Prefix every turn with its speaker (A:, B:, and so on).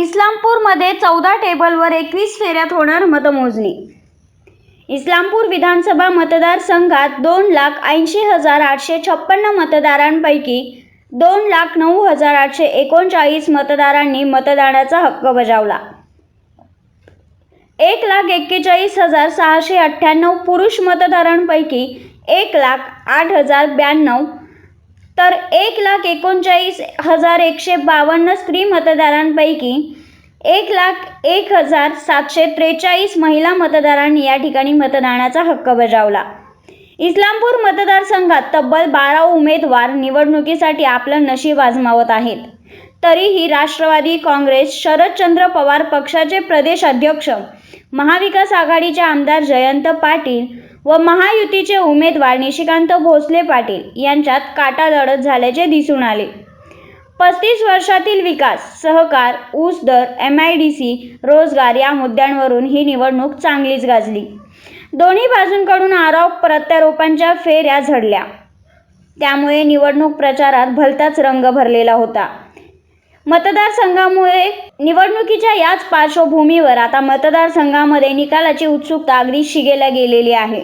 A: इस्लामपूरमध्ये चौदा टेबलवर एकवीस फेऱ्यात होणार मतमोजणी. इस्लामपूर विधानसभा मतदारसंघात दोन लाख ऐंशी हजार आठशे छप्पन्न मतदारांपैकी दोन लाख नऊ हजार आठशे एकोणचाळीस मतदारांनी मतदानाचा हक्क बजावला. एक लाख एक्केचाळीस हजार सहाशे अठ्ठ्याण्णव पुरुष मतदारांपैकी एक लाख आठ हजार ब्याण्णव तर एक लाख एकोणचाळीस हजार एकशे बावन्न स्त्री मतदारांपैकी एक लाख एक हजार सातशे त्रेचाळीस महिला मतदारांनी या ठिकाणी मतदानाचा हक्क बजावला. इस्लामपूर मतदारसंघात तब्बल बारा उमेदवार निवडणुकीसाठी आपलं नशीब आजमावत आहेत. तरीही राष्ट्रवादी काँग्रेस शरदचंद्र पवार पक्षाचे प्रदेश अध्यक्ष महाविकास आघाडीचे आमदार जयंत पाटील व महायुतीचे उमेदवार निशिकांत भोसले पाटील यांच्यात काटा लढत झाल्याचे दिसून आले. पस्तीस वर्षातील विकास सहकार ऊस दर एम आय डी सी रोजगार या मुद्द्यांवरून ही निवडणूक चांगलीच गाजली. दोन्ही बाजूंकडून आरोप प्रत्यारोपांच्या फेऱ्या झडल्या. त्यामुळे निवडणूक प्रचारात भलताच रंग भरलेला होता. मतदारसंघामुळे निवडणुकीच्या याच पार्श्वभूमीवर आता मतदारसंघामध्ये निकालाची उत्सुकता अगदी शिगेला गेलेली आहे.